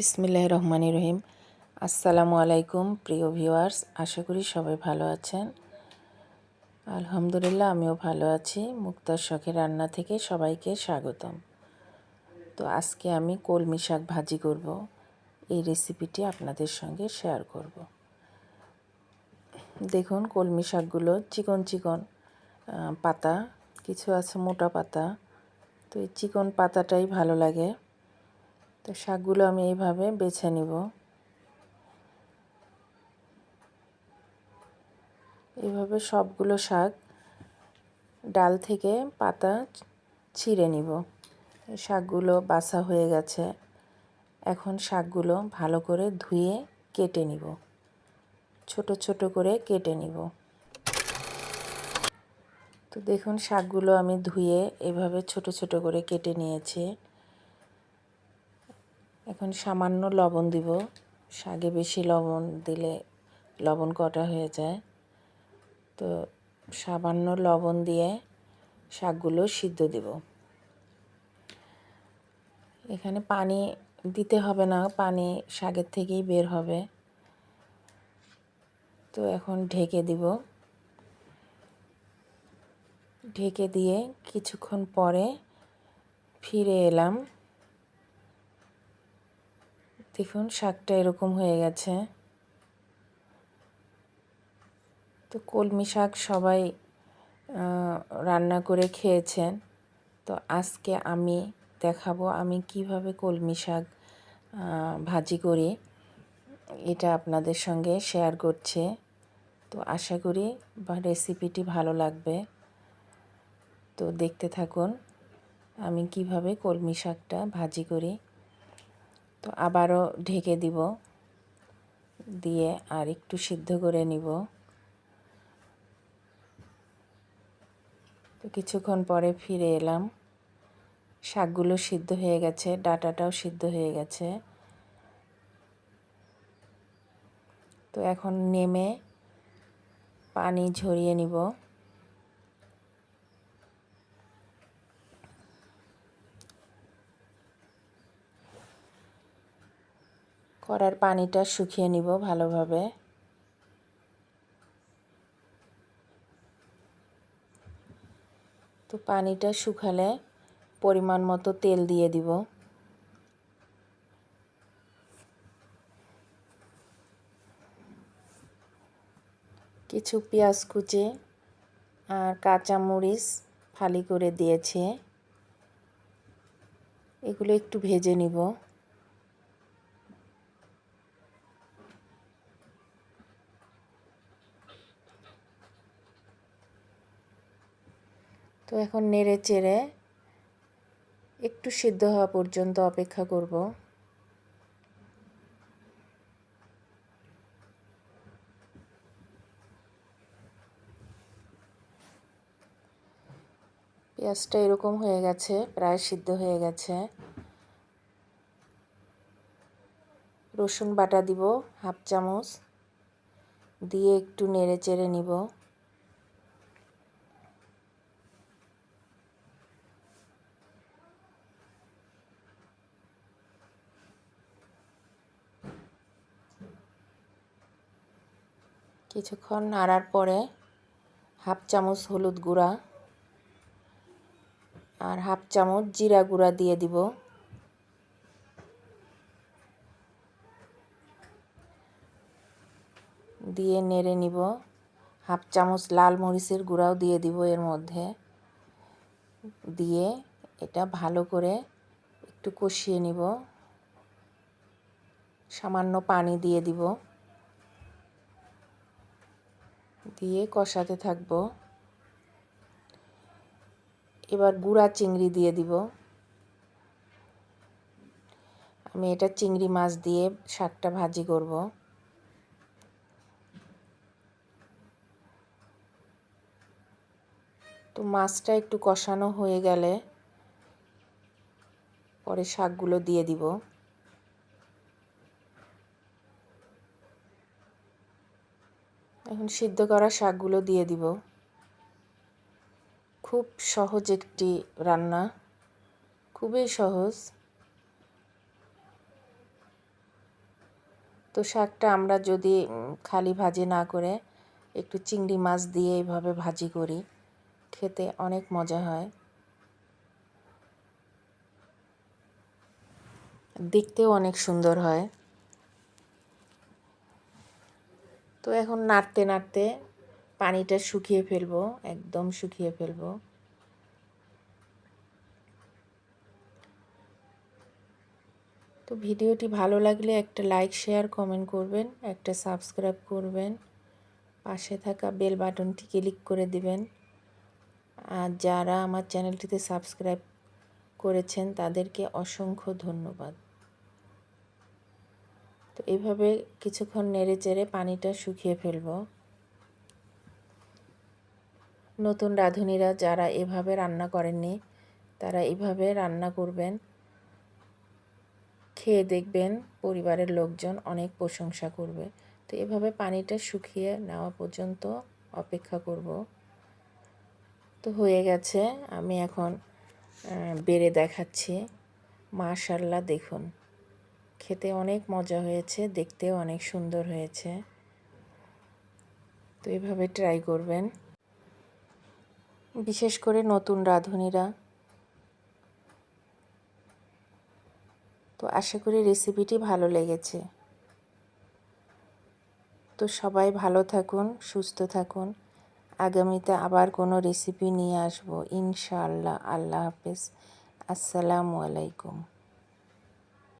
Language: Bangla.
বিসমিল্লাহ রহমান রহিম। আসসালামু আলাইকুম, প্রিয় ভিউয়ার্স, আশা করি সবাই ভালো আছেন। আলহামদুলিল্লাহ, আমিও ভালো আছি। মুক্তার শখের রান্না থেকে সবাইকে স্বাগতম। তো আজকে আমি কলমি শাক ভাজি করব। এই রেসিপিটি আপনাদের সঙ্গে শেয়ার করব। দেখুন, কলমি শাকগুলো চিকন চিকন পাতা, কিছু আছে মোটা পাতা। তো এই চিকন পাতাটাই ভালো লাগে। তো শাকগুলো আমি এইভাবে বেছে নিব। এইভাবে সবগুলো শাক ডাল থেকে পাতা ছিঁড়ে নিব। শাকগুলো বাছা হয়ে গেছে। এখন শাকগুলো ভালো করে ধুয়ে কেটে নিব। ছোট ছোট করে কেটে নিব। তো দেখুন, শাকগুলো আমি ধুয়ে এভাবে ছোট ছোট করে কেটে নিয়েছি। এখন সামান্য লবণ দিব। শাকে বেশি লবণ দিলে লবণ কটা হয়ে যায়। তো সামান্য লবণ দিয়ে শাকগুলো সিদ্ধ দিব। এখানে পানি দিতে হবে না, পানি শাকের থেকেই বের হবে। তো এখন ঢেকে দিব। ঢেকে দিয়ে কিছুক্ষণ পরে ফিরে এলাম। দেখুন, শাকটা এরকম হয়ে গেছে। তো কলমি শাক সবাই রান্না করে খেয়েছেন। তো আজকে আমি দেখাবো আমি কীভাবে কলমি শাক ভাজি করি। এটা আপনাদের সঙ্গে শেয়ার করছে। তো আশা করি বা রেসিপিটি ভালো লাগবে। তো দেখতে থাকুন, আমি কীভাবে কলমি শাকটা ভাজি করি। তো আবারও ঢেকে দিব, দিয়ে আর একটু সিদ্ধ করে নিব। তো কিছুক্ষণ পরে ফিরে এলাম। শাকগুলো সিদ্ধ হয়ে গেছে, ডাটাটাও সিদ্ধ হয়ে গেছে। তো এখন নেমে পানি ঝরিয়ে নিব। কড়ার পানিটা শুকিয়ে নিব ভালোভাবে। তো পানিটা শুকালে পরিমাণ মতো তেল দিয়ে দিব। কিছু পেঁয়াজ কুচি আর কাঁচামরিচ ফালি করে দিয়েছে। এগুলো একটু ভেজে নিব। এখন নেড়ে চেড়ে একটু সিদ্ধ হওয়া পর্যন্ত অপেক্ষা করব। পেঁয়াজটা এরকম হয়ে গেছে, প্রায় সিদ্ধ হয়ে গেছে। রসুন বাটা দিব, হাফ চামচ। দিয়ে একটু নেড়ে চেড়ে নিব। কিছুক্ষণ নাড়ার পরে হাফ চামচ হলুদ গুঁড়া আর হাফ চামচ জিরা গুঁড়া দিয়ে দিব। দিয়ে নেড়ে নিব। হাফ চামচ লাল মরিচের গুঁড়াও দিয়ে দিব এর মধ্যে। দিয়ে এটা ভালো করে একটু কষিয়ে নিব। সামান্য পানি দিয়ে দিব। দিয়ে কষাতে থাকব। এবার গুঁড়া চিংড়ি দিয়ে দিব। আমি এটা চিংড়ি মাছ দিয়ে শাকটা ভাজি করব। তো মাছটা একটু কষানো হয়ে গেলে পরে শাকগুলো দিয়ে দিব। এখন সিদ্ধ করা শাকগুলো দিয়ে দিব। খুব সহজ একটি রান্না। খুবই সহজ। তো শাকটা আমরা যদি খালি ভাজি না করে একটু চিংড়ি মাছ দিয়ে এইভাবে ভাজি করি, খেতে অনেক মজা হয়। দেখতেও অনেক সুন্দর হয়। তো এখন নাড়তে নাড়তে পানিটা শুকিয়ে ফেলব, একদম শুকিয়ে ফেলব। তো ভিডিওটি ভালো লাগলে একটা লাইক, শেয়ার, কমেন্ট করবেন, একটা সাবস্ক্রাইব করবেন, পাশে থাকা বেল বাটনটি ক্লিক করে দিবেন। আর যারা আমার চ্যানেলটিতে সাবস্ক্রাইব করেছেন তাদেরকে অসংখ্য ধন্যবাদ। তো এইভাবে কিছুক্ষণ নেড়ে চেড়ে পানিটা শুকিয়ে ফেলব। নতুন রাঁধুনিরা যারা এভাবে রান্না করেননি, তারা এভাবে রান্না করবেন। খেয়ে দেখবেন পরিবারের লোকজন অনেক প্রশংসা করবে। তো এভাবে পানিটা শুকিয়ে নেওয়া পর্যন্ত অপেক্ষা করব। তো হয়ে গেছে, আমি এখন বেড়ে দেখাচ্ছি। মাশাল্লাহ দেখুন। খেতে অনেক মজা হয়েছে, দেখতেও অনেক সুন্দর হয়েছে। তো এভাবে ট্রাই করবেন। বিশেষ করে নতুন রাঁধুনিরা। তো আশা করি রেসিপিটি ভালো লেগেছে। তো সবাই ভালো থাকুন, সুস্থ থাকুন। আগামীতে আবার কোনো রেসিপি নিয়ে আসব। ইনশাআল্লাহ, আল্লাহ হাফেজ। আসসালামু আলাইকুম।